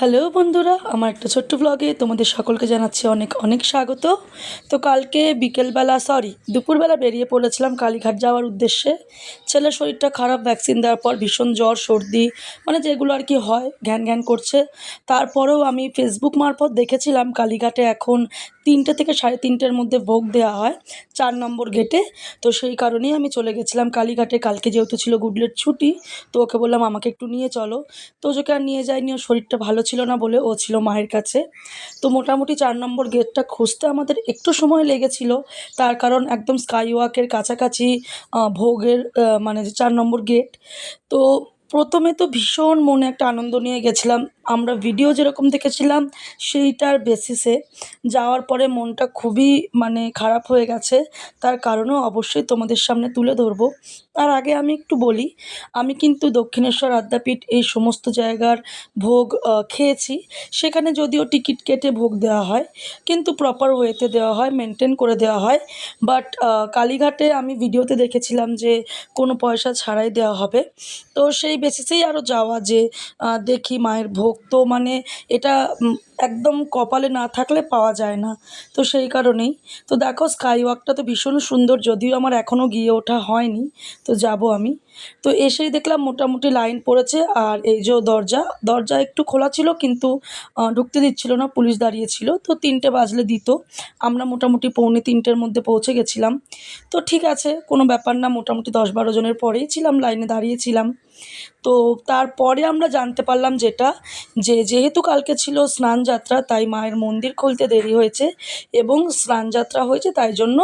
Hello বন্ধুরা, আমার একটা ছোট্ট ব্লগে তোমাদের সকলকে জানাচ্ছি অনেক অনেক স্বাগত। তো কালকে বিকেলবেলা সরি দুপুরবেলা বেরিয়ে পড়েছিলাম কালীঘাট যাওয়ার উদ্দেশ্যে। ছেলের শরীরটা খারাপ ভ্যাকসিন দেওয়ার পর ভীষণ জ্বর, সর্দি মানে যেগুলো আর কি হয়, ঘ্যান ঘ্যান করছে। তারপরেও আমি ফেসবুক মারফত দেখেছিলাম কালীঘাটে এখন তিনটে থেকে সাড়ে তিনটের মধ্যে ভোগ দেওয়া হয়, চার নম্বর গেটে তো সেই কারণেই আমি চলে গেছিলাম কালীঘাটে। কালকে যেহেতু ছিল গুডলের ছুটি, তো ওকে বললাম আমাকে একটু নিয়ে চলো। তো ওকে আর নিয়ে যায়নি ওর শরীরটা ভালো ছিল না বলে ও ছিল মায়ের কাছে। তো মোটামুটি চার নম্বর গেটটা খুঁজতে আমাদের একটু সময় লেগেছিল। তার কারণ একদম স্কাই ওয়াকের কাছাকাছি ভোগের মানে যে চার নম্বর গেট। তো প্রথমে তো ভীষণ মনে একটা আনন্দ নিয়ে গেছিলাম। আমরা ভিডিও যেরকম দেখেছিলাম, সেইটার বেসিসে যাওয়ার পরে মনটা খুবই মানে খারাপ হয়ে গেছে। তার কারণও অবশ্যই তোমাদের সামনে তুলে ধরবো। তার আগে আমি একটু বলি, আমি কিন্তু দক্ষিণেশ্বর আদ্যাপীঠ এই সমস্ত জায়গার ভোগ খেয়েছি। সেখানে যদিও টিকিট কেটে ভোগ দেওয়া হয়, কিন্তু প্রপার ওয়েতে দেওয়া হয় মেনটেন করে দেওয়া হয়। বাট কালীঘাটে আমি ভিডিওতে দেখেছিলাম যে কোনো পয়সা ছাড়াই দেওয়া হবে। তো সেই বেসিসেই আরও যাওয়া যে দেখি মায়ের ভোগ তো মানে এটা একদম কপালে না থাকলে পাওয়া যায় না। তো সেই কারণেই। তো দেখো স্কাই ওয়াকটা তো ভীষণ সুন্দর, যদিও আমার এখনও গিয়ে ওঠা হয়নি। তো যাব আমি। তো এসেই দেখলাম মোটামুটি লাইন পড়েছে, আর এই যে দরজা দরজা একটু খোলা ছিল, কিন্তু ঢুকতে দিচ্ছিল না, পুলিশ দাঁড়িয়েছিল। তো তিনটে বাজলে দিত। আমরা মোটামুটি পৌনে তিনটের মধ্যে পৌঁছে গেছিলাম। তো ঠিক আছে, কোনো ব্যাপার না, মোটামুটি দশ বারো জনের পরেই ছিলাম, লাইনে দাঁড়িয়েছিলাম। তো তারপরে আমরা জানতে পারলাম যেটা, যে যেহেতু কালকে ছিল স্নানযাত্রা তাই মায়ের মন্দির খুলতে দেরি হয়েছে এবং স্নানযাত্রা হয়েছে, তাই জন্য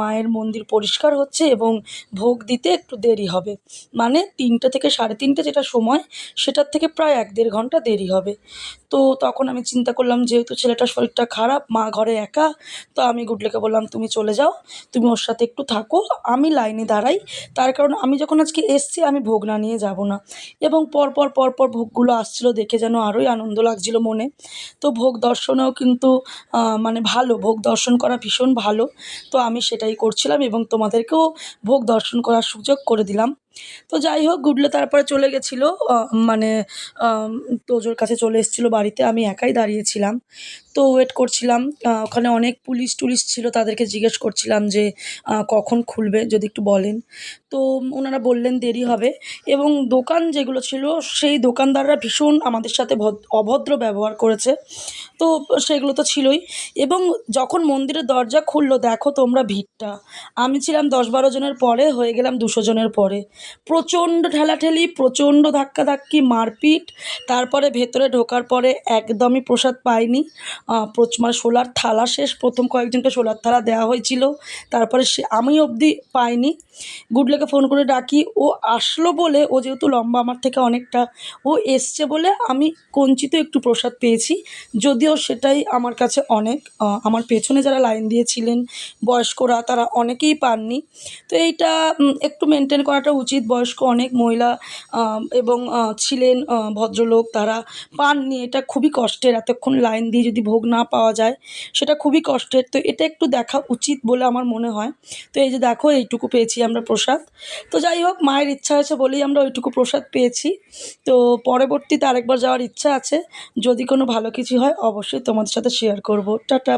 মায়ের মন্দির পরিষ্কার হচ্ছে এবং ভোগ দিতে একটু দেরি হবে। মানে তিনটে থেকে সাড়ে তিনটে যেটা সময়, সেটার থেকে প্রায় এক দেড় ঘণ্টা দেরি হবে। তো তখন আমি চিন্তা করলাম, যেহেতু ছেলেটার শরীরটা খারাপ, মা ঘরে একা, তো আমি গুডলেকে বললাম, তুমি চলে যাও, তুমি ওর সাথে একটু থাকো, আমি লাইনে দাঁড়াই। তার কারণ আমি যখন আজকে এসছি, আমি ভোগ না নিয়ে যাব না। এবং পরপর পরপর ভোগগুলো আসছিল দেখে যেন আরোই আনন্দ লাগছিল মনে। তো ভোগ দর্শনেও কিন্তু মানে ভালো, ভোগ দর্শন করা ভীষণ ভালো। তো আমি সেটাই করছিলাম এবং তোমাদেরকেও ভোগ দর্শন করার সুযোগ করে দিলাম। তো যাই হোক, গুডলে তারপরে চলে গেছিল মানে তোজোর কাছে চলে এসেছিল বাড়িতে, আমি একাই দাঁড়িয়েছিলাম। তো ওয়েট করছিলাম ওখানে অনেক পুলিশ টুলিশ ছিল, তাদেরকে জিজ্ঞেস করছিলাম যে কখন খুলবে, যদি একটু বলেন। তো ওনারা বললেন দেরি হবে, এবং দোকান যেগুলো ছিল, সেই দোকানদাররা ভীষণ আমাদের সাথে ভদ- অভদ্র ব্যবহার করেছে। তো সেগুলো তো ছিলই, এবং যখন মন্দিরের দরজা খুললো, দেখো তোমরা ভিড়টা। আমি ছিলাম দশ বারো জনের পরে, হয়ে গেলাম দুশো জনের পরে। প্রচণ্ড ঠেলাঠেলি প্রচণ্ড ধাক্কাধাক্কি মারপিট। তারপরে ভেতরে ঢোকার পরে একদমই প্রসাদ পাইনি। আহ, প্রচ- মানে সোলার থালা শেষ প্রথম কয়েকজনকে সোলার থালা দেওয়া হয়েছিল। তারপরে সে আমি অবধি পাইনি। গুডলেকে ফোন করে ডাকি ও আসলো বলে ও যেহেতু লম্বা আমার থেকে অনেকটা ও এসছে বলে আমি কঞ্চিত একটু প্রসাদ পেয়েছি। যদিও সেটাই আমার কাছে অনেক আমার পেছনে যারা লাইন দিয়েছিলেন বয়স্করা তারা অনেকেই পাননি। তো এইটা একটু মেনটেন করাটা উচিত বয়স্ক অনেক মহিলা এবং ছিলেন ভদ্রলোক, তারা পাননি। এটা খুবই কষ্টের, এতক্ষণ লাইন দিয়ে যদি ভোগ না পাওয়া যায়, সেটা খুবই কষ্টের। তো এটা একটু দেখা উচিত বলে আমার মনে হয়। তো এই যে দেখো, এইটুকু পেয়েছি আমরা প্রসাদ। তো যাই হোক, মায়ের ইচ্ছা হয়েছে বলেই আমরা ওইটুকু প্রসাদ পেয়েছি। তো পরবর্তীতে আরেকবার যাওয়ার ইচ্ছা আছে। যদি কোনো ভালো কিছু হয়, অবশ্যই তোমাদের সাথে শেয়ার করব। টাটা